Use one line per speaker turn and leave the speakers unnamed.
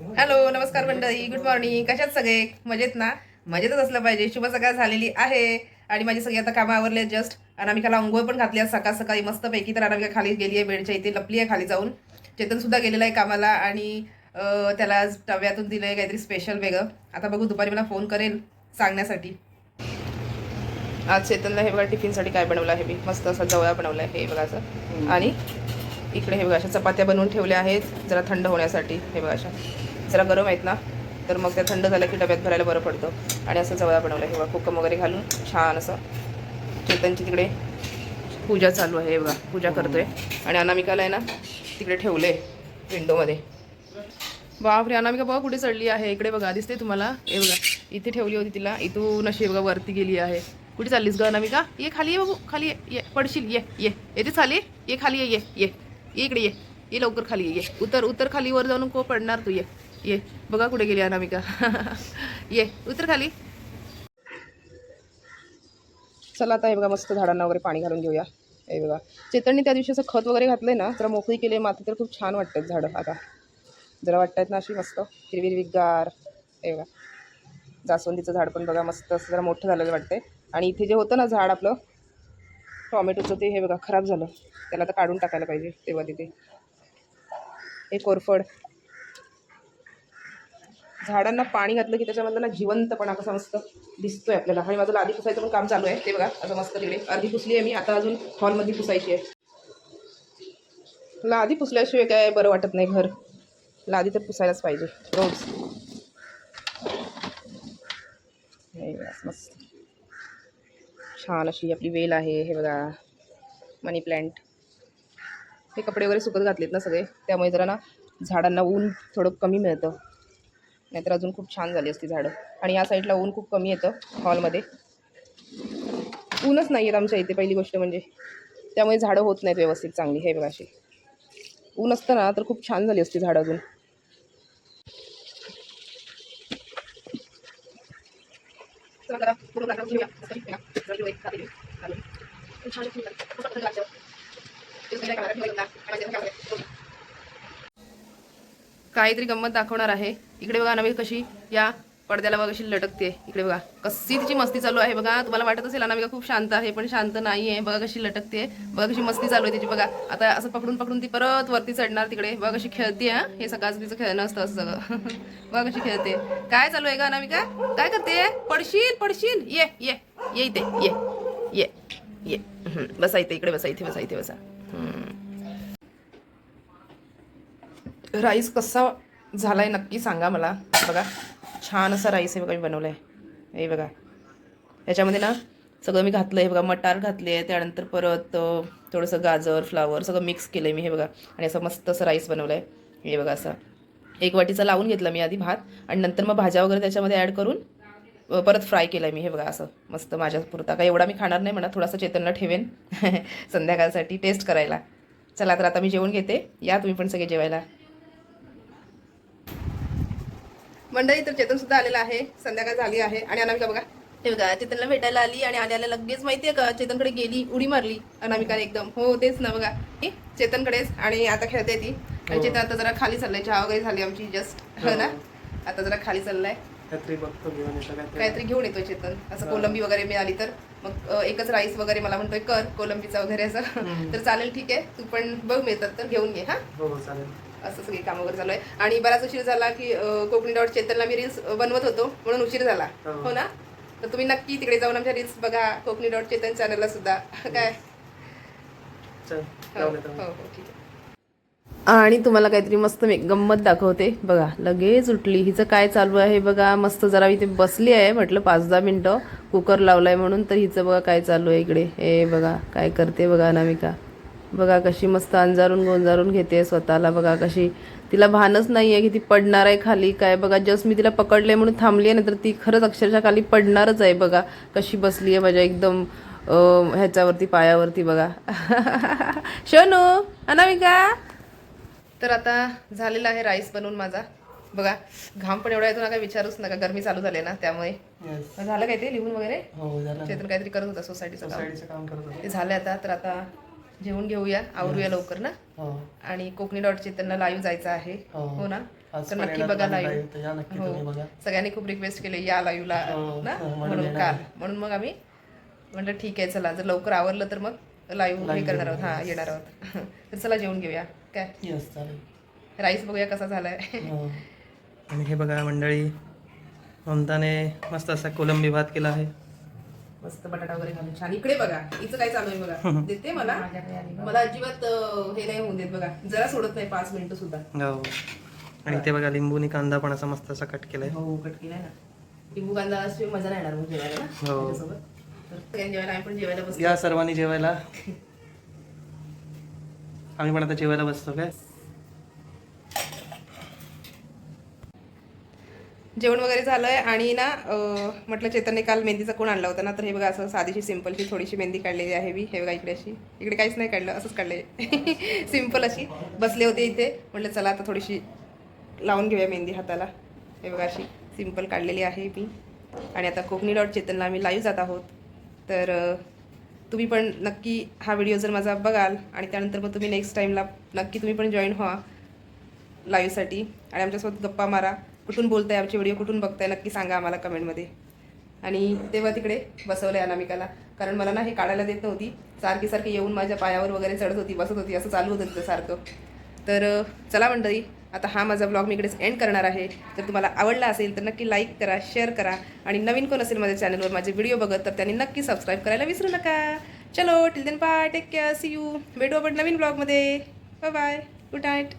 Hello नमस्कार मंडळी good morning कशात सगळे? मजेत ना? मजेतच असलं पाहिजे. शुभ सकाळ झालेली आहे आणि माझी सगळी आता कामं आवरले जस्ट अनामिकाला अंघोळ पण घातली आहे सकाळ सकाळी. मस्त पैकी तर अनामिका खाली गेली आहे बेडच्या इथे. लपली आहे खाली जाऊन. चेतन सुद्धा गेलेला आहे कामाला आणि त्याला टव्यातून दिलं आहे काहीतरी स्पेशल वेगळं. आता बघू दुपारी मला फोन करेल सांगण्यासाठी. आज चेतनला हे बघा टिफिनसाठी काय बनवलं आहे मी. मस्त असा जवळा बनवला आहे हे बघा असं. आणि इकडे हे बघा अशा चपात्या बनवून ठेवल्या आहेत. जरा थंड होण्यासाठी हे बघा अशा. जरा गरम आहेत ना तर मग त्या थंड झाल्या की डब्यात भरायला बरं पडतं. आणि असं जवळा बनवलं हे बघा कुकम वगैरे घालून छान असं. चेतनची तिकडे पूजा चालू आहे हे बघा पूजा करतोय. आणि अनामिकाला आहे ना तिकडे ठेवले विंडोमध्ये. बापरे अनामिका बघा कुठे चढली आहे. इकडे बघा दिसते तुम्हाला? हे बघा इथे ठेवली होती तिला. इथून अशी बघा वरती गेली आहे. कुठे चाललीस ग अनामिका? ये खाली ये बघू खाली ये. ये पडशील ये ये. येते खाली ये खाली ये ये ये. इकडे ये. ये लवकर खाली ये. ये. उतर उतर खाली वर जाऊन को पडणार तू ये. ये. बघा कुठे गेली अनामिका. ये. उतर खाली. चला आता हे बघा मस्त झाडांना वगैरे पाणी घालून घेऊया. हे बघा. चेतनने त्या दिवशी असं खत वगैरे घातलंय ना जरा मोकळी केली माती तर खूप छान वाटतात झाडं आता. जरा वाटतात ना अशी मस्त. हिरवी हिरवीगार हे बघा. जास्वंदीचं झाड पण बघा मस्त असं जरा मोठं झालेलं वाटतंय. आणि इथे जे होतं ना झाड आपलं टॉमॅटोचं ते हे बघा खराब झालं. त्याला तर काढून टाकायला पाहिजे तेव्हा तिथे हे कोरफड. झाडांना पाणी घातलं की त्याच्यामधलं ना जिवंतपणा कसं मस्त दिसतोय आपल्याला. आणि माझं लादी पुसायचं पण काम चालू आहे. ते बघा असं मस्त तिकडे. अर्धी पुसली आहे मी आता अजून हॉलमध्ये पुसायची आहे. लादी पुसल्याशिवाय काय बरं वाटत नाही घर. लादी तर पुसायलाच पाहिजे रोज हे बघा, मस्त छान अशी आपली वेल आहे हे बघा. मनी प्लॅन्ट हे कपडे वगैरे सुकत घातलेत ना सगळे त्यामुळे जरा ना झाडांना ऊन थोडं कमी मिळतं. नाहीतर अजून खूप छान झाली असती झाडं. आणि या साईडला ऊन खूप कमी येतं हॉलमध्ये. ऊनच नाही येत आमच्या इथे पहिली गोष्ट म्हणजे. त्यामुळे झाडं होत नाहीत व्यवस्थित चांगली हे बघा अशी. ऊन असतं ना तर खूप छान झाली असती झाडं अजून. काहीतरी गंमत दाखवणार आहे. इकडे बघा नवी कशी? या. पडद्याला बघा अशी लटकते. इकडे बघा. कशी तिची मस्ती चालू आहे बघा. तुम्हाला वाटत असेल अनामिका खूप शांत आहे पण शांत नाही आहे. बघा कशी लटकते. बघा कशी मस्ती चालू आहे तिची. बघा. आता असं पकडून पकडून ती परत वरती चढणार तिकडे. बघा कशी खेळते हा. हे सकाळचं तिचं खेळणं असतं असं सगळं. बघा कशी खेळते. काय चालू आहे का अनामिका? काय करते? पडशील पडशील. ये ये. ये इथे. ये. ये. ये. बसा इथे. इकडे बसा. इथे बसा. इथे बसा. हम्म. राईस कसा झालाय नक्की सांगा मला. बघा. छान असा राईस हे बघा मी बनवला आहे हे बघा. याच्यामध्ये ना सगळं मी घातलं आहे बघा मटार घातले आहे त्यानंतर परत थोडंसं गाजर फ्लावर सगळं मिक्स केलं आहे मी हे बघा. आणि असं मस्त असं राईस बनवलं आहे हे बघा असं. एक वाटीचा लावून घेतला मी आधी भात आणि नंतर मग भाज्या वगैरे त्याच्यामध्ये ॲड करून परत फ्राय केलं आहे मी. हे बघा असं. मस्त माझ्या पुरता. काय एवढा मी खाणार नाही म्हणा थोडासा चेतनला ठेवेन. संध्याकाळसाठी टेस्ट करायला. चला तर आता मी जेवण घेते. या तुम्ही पण सगळे जेवायला. मंडळी तर चेतन सुद्धा आलेला आहे. संध्याकाळ झाली आहे. आणि अनामिका बघा. हे बघा चेतनला भेटायला आली आणि आल्याला लगेच माहितीये का चेतनकडे गेली उडी मारली अनामिकाने एकदम. हो तेच ना बघा. हे चेतनकडेच आणि आता खेळते ती. आणि चेतन आता जरा खाली चाललंय. चहा वगैरे झाली आमची जस्ट हो ना? आता जरा खाली चाललाय.
काहीतरी बघतो घेऊन येतो काहीतरी.
काहीतरी घेऊन येतोय चेतन. असं कोलंबी वगैरे मिळाली तर. मग एकच राईस वगैरे मला म्हणतोय कर कोलंबीचा वगैरे असं. तर चालेल ठीक आहे. तू पण बघ मिळतात तर घेऊन घे हा?
हो हो चालेल.
असं सगळी काम वगैरे चालू आहे. आणि बराच उशीर झाला की कोकणी डॉट चेतनला मी रील्स बनवत होतो म्हणून उशीर झाला.
हो.
हो ना? तर तुम्ही नक्की तिकडे जाऊन आमच्या रील्स बघा कोकणी डॉट चेतन चॅनलला सुद्धा. काय?
चल
हो हो
येतो
हो, ठीक आहे. आणि तुम्हाला काहीतरी मस्त मी गंमत दाखवते. बघा लगेच उठली. हिचं काय चालू आहे बघा. मस्त जरा इथे बसली आहे म्हटलं पाच दहा मिनटं. कुकर लावलाय म्हणून तर हिचं बघा काय चालू आहे इकडे. हे बघा काय करते बघा अनामिका. बघा कशी मस्त अंजारून गोंजारून घेते स्वतःला. बघा कशी तिला भानच नाही आहे की ती पडणार आहे खाली. काय बघा जस्ट मी तिला पकडले म्हणून थांबली आहे ना तर ती खरंच अक्षरशः खाली पडणारच आहे बघा. कशी बसली आहे माझ्या एकदम ह्याच्यावरती पायावरती बघा. शनू अनामिका. तर आता झालेला आहे राईस बनवून माझा. बघा घाम पण एवढा येतो ना काय विचारूच नका गरमी चालू झाली ना त्यामुळे. झालं काय ते लिहून वगैरे?
हो
चेतन काहीतरी करत होता सोसायटीचं काम. ते झालं आता तर आता जेवून घेऊया आवरूया लवकर ना?
हो.
आणि कोकणी डॉट चेतनला लाईव्ह जायचं आहे.
हो.
हो ना? तर नक्की बघा लाईव्ह
live, तर या नक्की
हो.
तुम्ही बघा.
सगळ्यांनी खूप रिक्वेस्ट केली या लाईव्हला
हो,
ना?
म्हणून
काल. म्हणून मग आम्ही म्हटलं ठीक आहे चला. जर लवकर आवरलं तर मग लाईव्ह हे करणार आहोत. हा. येणार. आहोत. तर चला जेवून घेऊया. काय? राईस बघूया कसा झालाय.
हो. आणि हे बघा मंडळी ममताने मस्त असा कोलंबी भात केला आहे.
मस्त बटाटा वगैरे घालून छान. इकडे बघा हिचं काय चालू आहे बघा. देते मला. मला अजिबात हे नाही होऊन देत बघा. जरा सोडत नाही पाच मिनिटं सुद्धा.
हो. आणि ते बघा लिंबूनी कांदा पण असा मस्त असा कट केलाय.
हो कट केलाय ना. लिंबू कांदा मजा नाही येणार मग जेवायला ना.
हो.
जेवायला जेवायला बसतो.
या सर्वांनी जेवायला. आम्ही पण आता जेवायला बसतो काय?
जेवण वगैरे झालं आहे आणि ना म्हटलं चेतनने काल मेहंदीचा कोण आणला होता ना तर हे बघा असं साधीशी सिम्पलची थोडीशी मेहंदी काढलेली आहे मी. हे बघा इकडे अशी. इकडे काहीच नाही काढलं असंच काढले. सिंपल अशी. बसले होते इथे. म्हटलं चला आता थोडीशी लावून घेऊया मेहंदी हाताला. हे बघा अशी सिंपल काढलेली आहे मी. आणि आता कोकणी डॉट चेतनला आम्ही लाईव्ह जात आहोत. तर तुम्ही पण नक्की हा व्हिडिओ जर माझा बघाल आणि त्यानंतर मग तुम्ही नेक्स्ट टाईमला नक्की तुम्ही पण जॉईन व्हा लाईव्हसाठी आणि आमच्यासोबत गप्पा मारा. कुठून बोलताय आमचे व्हिडिओ कुठून बघताय नक्की सांगा आम्हाला कमेंटमध्ये. आणि तेव्हा तिकडे बसवलं आहे अनामिकाला. कारण मला ना हे काढायला देत नव्हती. सारखी सारखी येऊन माझ्या पायावर वगैरे चढत होती बसत होती असं चालू होतं तिथं सारखं. तर चला मंडळी आता हा माझा ब्लॉग मी इकडेच एंड करणार आहे. जर तुम्हाला आवडला असेल तर नक्की लाईक करा शेअर करा. आणि नवीन कोण असेल माझ्या चॅनलवर माझे व्हिडिओ बघत तर त्यांनी नक्की सबस्क्राईब करायला विसरू नका. चलो till then bye take care see you भेटू आपण नवीन ब्लॉगमध्ये बाय बाय गुड नाईट